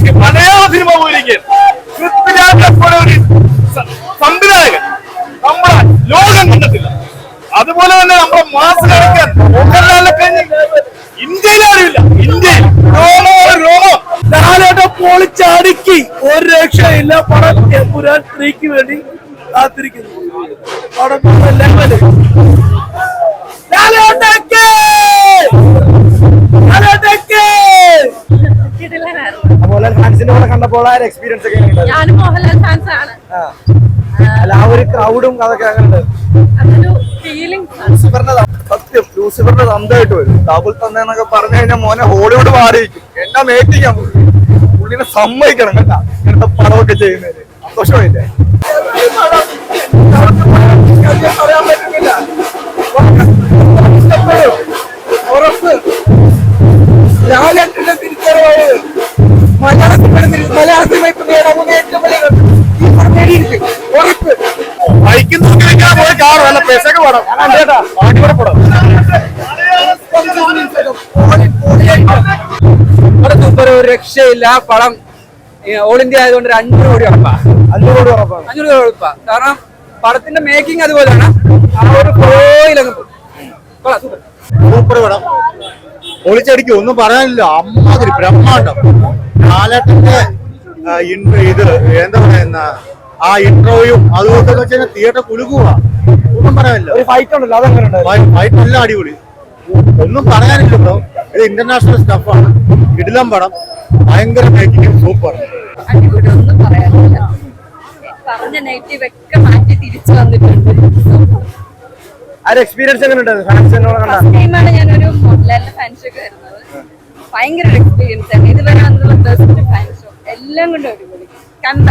മലയാള cinema പോയിരിക്കും സംവിധായകൻ. നമ്മളെ ലോകം കണ്ടിട്ടില്ല. അതുപോലെ തന്നെ നമ്മുടെ മാസ് കാണിക്കാൻ മോഹൻലാലിനെ കഴിഞ്ഞ് ഇന്ത്യയിൽ ആരുമില്ല. ഇന്ത്യയിൽ രോമോ രോമം. ലാലേട്ടൻ പൊളിച്ചടുക്കി. ഒരു രക്ഷയില്ല. പടം എമ്പുരാൻ സ്ത്രീക്ക് വേണ്ടി കാത്തിരിക്കുന്നു. പടം ലെവൽ. കണ്ടപ്പോൾ ആ എക്സ്പീരിയൻസ് ഒക്കെ ഞാനും മോഹൻലാൽ ഫാൻസ് ആണ്. അല്ല ആ ഒരു ക്രൗഡും അതൊക്കെ അങ്ങനെ ലൂസിഫറിന്റെ സത്യം ലൂസിഫറിന്റെ തന്തമായിട്ട് വരും. ഡബിൾ തന്നെന്നൊക്കെ പറഞ്ഞു കഴിഞ്ഞാൽ മോനെ ഹോളിവുഡ് മാറിയിരിക്കും. എന്നാ മേറ്റിക്കാൻ പുള്ളിനെ സമ്മതിക്കണം കേട്ടാ ഇങ്ങനത്തെ പടമൊക്കെ ചെയ്യുന്നതിന്. സന്തോഷമായില്ലേ? കാർ നല്ല പെസക പടം ചേട്ടാ അടിപൊളി പടം ഇവിടെ സൂപ്പർ ഒരു രക്ഷയില്ല പടം ഓൾ ഇന്ത്യ ആയതുകൊണ്ട് ഒരു അഞ്ഞൂറ് കോടി ഉറപ്പാ. അഞ്ചു കോടി ഉറപ്പാണ് അഞ്ഞൂറ് കോടി ഉറപ്പാ. കാരണം പടത്തിന്റെ മേക്കിംഗ് അതുപോലെയാണ്. ആ ഒരു പോയിലങ്ങ് പോകും. സൂപ്പർ പടം. പൊളിച്ചടിക്കും ഒന്നും പറയാനില്ല. അമ്മാതിരി ബ്രഹ്മാണ്ടം. കാലത്തിന്റെ ഇത് എന്താ പറയുന്ന ആ ഇൻട്രോയും അതുപോലെ വെച്ചാൽ തിയേറ്റർ കുലുക്കുക ഒന്നും പറയാനില്ല. ഒരു ഫൈറ്റ് ഉണ്ടല്ലോ അതെങ്ങനെ ഫൈറ്റ് എല്ലാം അടിപൊളി. ഒന്നും പറയാനില്ല ബ്രോ. ഇത് ഇന്റർനാഷണൽ സ്റ്റഫാണ് ഇടിലം പടം ഭയങ്കര മേക്കിംഗ് സൂപ്പർ അടിപൊളി ഒന്നും പറയാനില്ല. പറഞ്ഞ നെഗറ്റീവ് ഒക്കെ മാറ്റി തിരിച്ചു വന്നിട്ടുണ്ട്. ആ എക്സ്പീരിയൻസ് എങ്ങനെ ഉണ്ടായിരുന്നു? കണ്ട? ഫസ്റ്റ് ടൈമാണ് ഞാനൊരു മോഹൻലാലിന്റെ ഫാൻ ഷോക്ക് വരുന്നത്. ഭയങ്കര ഒരു എക്സ്പീരിയൻസ് ആണ്. ഇതുവരെ വന്നുള്ള ബെസ്റ്റ് ഫാൻ ഷോ എല്ലാം കൊണ്ടും അടിപൊളി. കണ്ട?